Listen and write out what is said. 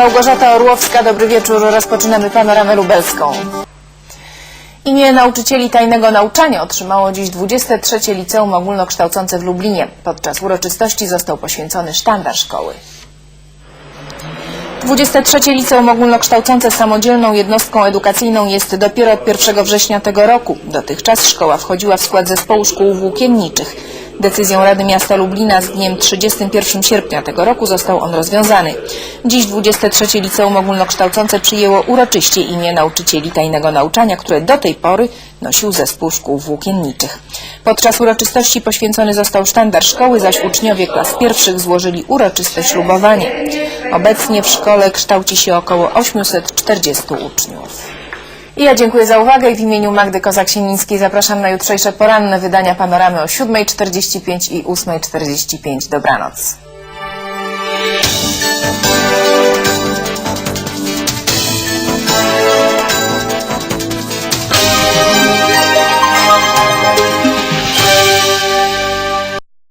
Małgorzata Orłowska, dobry wieczór. Rozpoczynamy panoramę lubelską. Imię nauczycieli tajnego nauczania otrzymało dziś 23 Liceum Ogólnokształcące w Lublinie. Podczas uroczystości został poświęcony sztandar szkoły. 23 Liceum Ogólnokształcące samodzielną jednostką edukacyjną jest dopiero od 1 września tego roku. Dotychczas szkoła wchodziła w skład zespołu szkół włókienniczych. Decyzją Rady Miasta Lublina z dniem 31 sierpnia tego roku został on rozwiązany. Dziś 23 Liceum Ogólnokształcące przyjęło uroczyście imię nauczycieli tajnego nauczania, które do tej pory nosił zespół szkół włókienniczych. Podczas uroczystości poświęcony został sztandar szkoły, zaś uczniowie klas pierwszych złożyli uroczyste ślubowanie. Obecnie w szkole kształci się około 840 uczniów. I ja dziękuję za uwagę i w imieniu Magdy Kozak-Siemińskiej zapraszam na jutrzejsze poranne wydania Panoramy o 7.45 i 8.45. Dobranoc.